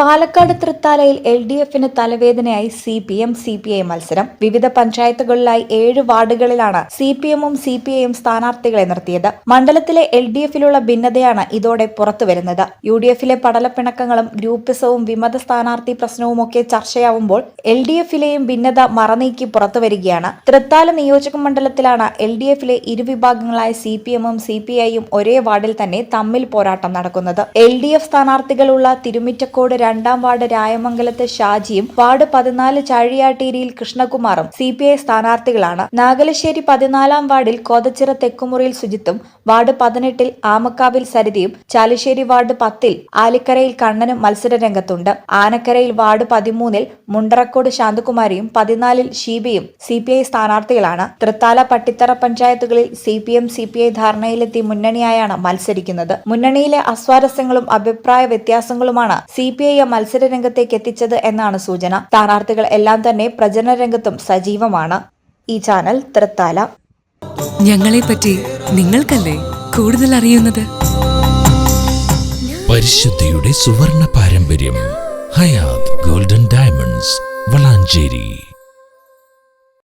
Palakkad തൃത്താലയിൽ L D എഫിന് തലവേദനയായി C P M C P I മത്സരം. വിവിധ പഞ്ചായത്തുകളിലായി ഏഴ് വാർഡുകളിലാണ് സി പി എമ്മും സി പി ഐയും സ്ഥാനാർത്ഥികളെ നിർത്തിയത്. മണ്ഡലത്തിലെ എൽ ഡി എഫിലുള്ള ഭിന്നതയാണ് ഇതോടെ പുറത്തുവരുന്നത് യു ഡി എഫിലെ പടലപ്പിണക്കങ്ങളും ഗ്രൂപ്പിസവും വിമത സ്ഥാനാർത്ഥി പ്രശ്നവുമൊക്കെ ചർച്ചയാവുമ്പോൾ എൽ ഡി എഫിലെയും ഭിന്നത മറനീക്കി പുറത്തുവരികയാണ് തൃത്താല നിയോജക മണ്ഡലത്തിലാണ് എൽ ഡി എഫിലെ ഇരുവിഭാഗങ്ങളായ സി പി എമ്മും സി പി ഐയും ഒരേ വാർഡിൽ തന്നെ തമ്മിൽ പോരാട്ടം നടക്കുന്നത്. എൽ ഡി എഫ് സ്ഥാനാർത്ഥികളുള്ള തിരുമിറ്റക്കോട് രണ്ടാം വാർഡ് രായമംഗലത്തെ ഷാജിയും വാർഡ് പതിനാല് ചാഴിയാട്ടേരിയിൽ കൃഷ്ണകുമാറും സി പി ഐ സ്ഥാനാർത്ഥികളാണ്. നാഗലശ്ശേരി പതിനാലാം വാർഡിൽ കോതച്ചിറ തെക്കുമുറിയിൽ സുജിത്തും വാർഡ് പതിനെട്ടിൽ ആമക്കാവിൽ സരിതയും ചാലിശ്ശേരി വാർഡ് പത്തിൽ ആലിക്കരയിൽ കണ്ണനും മത്സര രംഗത്തുണ്ട്. ആനക്കരയിൽ വാർഡ് പതിമൂന്നിൽ മുണ്ടറക്കോട് ശാന്തകുമാരിയും പതിനാലിൽ ഷീബയും സി പി ഐ സ്ഥാനാർത്ഥികളാണ്. തൃത്താല പട്ടിത്തറ പഞ്ചായത്തുകളിൽ C P M C P I ധാരണയിലെത്തി മുന്നണിയായാണ് മത്സരിക്കുന്നത്. മുന്നണിയിലെ അസ്വാരസ്യങ്ങളും അഭിപ്രായ വ്യത്യാസങ്ങളുമാണ് സി പി ഐ മത്സര രംഗത്തേക്ക് എത്തിച്ചത് എന്നാണ് സൂചന. സ്ഥാനാർത്ഥികൾ എല്ലാം തന്നെ പ്രചരണ രംഗത്തും സജീവമാണ്. ഈ ചാനൽ തൃത്താല. ഞങ്ങളെപ്പറ്റി നിങ്ങൾക്കല്ലേ കൂടുതൽ അറിയുന്നത്? പരിശുദ്ധിയുടെ സുവർണ പാരമ്പര്യം ഹയാത് ഗോൾഡൻ ഡയമണ്ട്സ് വളാഞ്ചേരി.